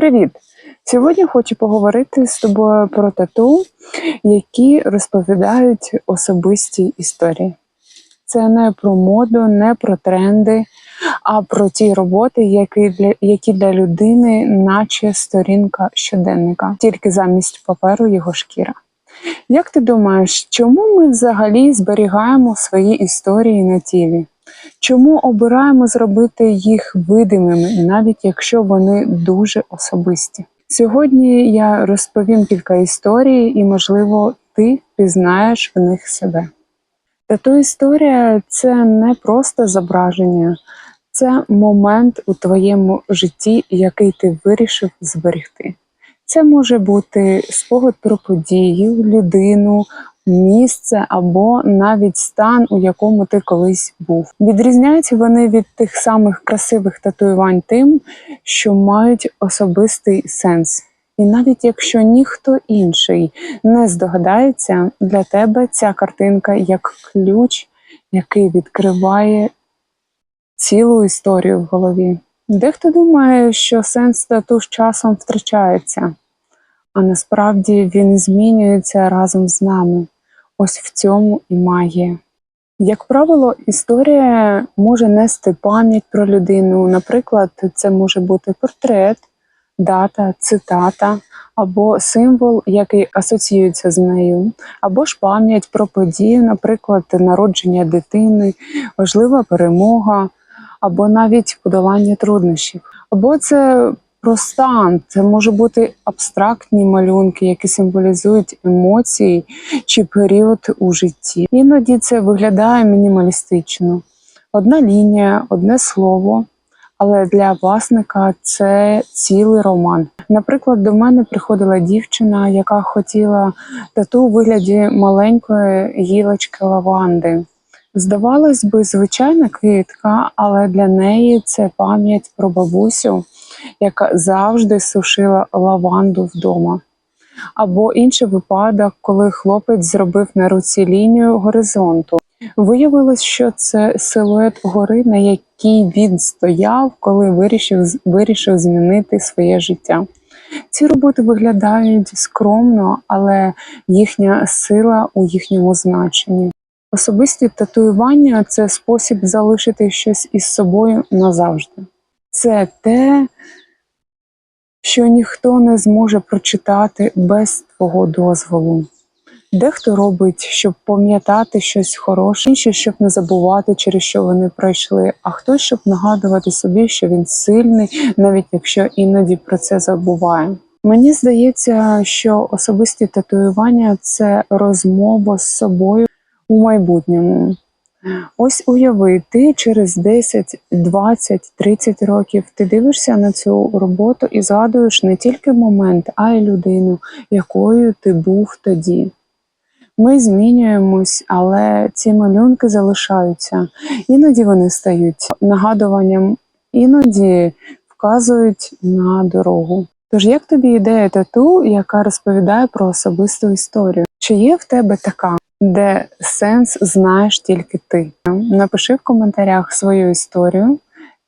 Привіт! Сьогодні хочу поговорити з тобою про тату, які розповідають особисті історії. Це не про моду, не про тренди, а про ті роботи, які для, які для людини, наче сторінка щоденника, тільки замість паперу його шкіра. Як ти думаєш, чому ми взагалі зберігаємо свої історії на тілі? Чому обираємо зробити їх видимими, навіть якщо вони дуже особисті? Сьогодні я розповім кілька історій, і, можливо, ти пізнаєш в них себе. Тату історія це не просто зображення, це момент у твоєму житті, який ти вирішив зберегти. Це може бути спогад про подію, людину, місце або навіть стан, у якому ти колись був. Відрізняються вони від тих самих красивих татуювань тим, що мають особистий сенс. І навіть якщо ніхто інший не здогадається, для тебе ця картинка як ключ, який відкриває цілу історію в голові. Дехто думає, що сенс тату з часом втрачається, а насправді він змінюється разом з нами. Ось в цьому і магія. Як правило, історія може нести пам'ять про людину. Наприклад, це може бути портрет, дата, цитата або символ, який асоціюється з нею, або ж пам'ять про подію, наприклад, народження дитини, важлива перемога, або навіть подолання труднощів. Або це про стан, це може бути абстрактні малюнки, які символізують емоції чи період у житті. Іноді це виглядає мінімалістично: одна лінія, одне слово. Але для власника це цілий роман. Наприклад, до мене приходила дівчина, яка хотіла тату у вигляді маленької гілочки лаванди. Здавалось би, звичайна квітка, але для неї це пам'ять про бабусю, яка завжди сушила лаванду вдома. Або інший випадок, коли хлопець зробив на руці лінію горизонту. Виявилось, що це силует гори, на якій він стояв, коли вирішив, вирішив змінити своє життя. Ці роботи виглядають скромно, але їхня сила у їхньому значенні. Особисті татуювання це спосіб залишити щось із собою назавжди. Це те, що ніхто не зможе прочитати без твого дозволу. Дехто робить, щоб пам'ятати щось хороше, інші, щоб не забувати, через що вони пройшли, а хтось, щоб нагадувати собі, що він сильний, навіть якщо іноді про це забуває. Мені здається, що особисті татуювання це розмова з собою у майбутньому. Ось уяви, ти через 10, 20, 30 років ти дивишся на цю роботу і згадуєш не тільки момент, а й людину, якою ти був тоді. Ми змінюємось, але ці малюнки залишаються. Іноді вони стають нагадуванням, іноді вказують на дорогу. Тож, як тобі ідея тату, яка розповідає про особисту історію? Чи є в тебе така, де сенс знаєш тільки ти? Напиши в коментарях свою історію,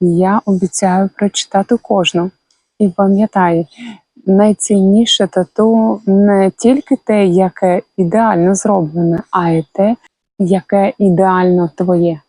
я обіцяю прочитати кожну. І пам'ятай, найцінніше тату не тільки те, яке ідеально зроблене, а й те, яке ідеально твоє.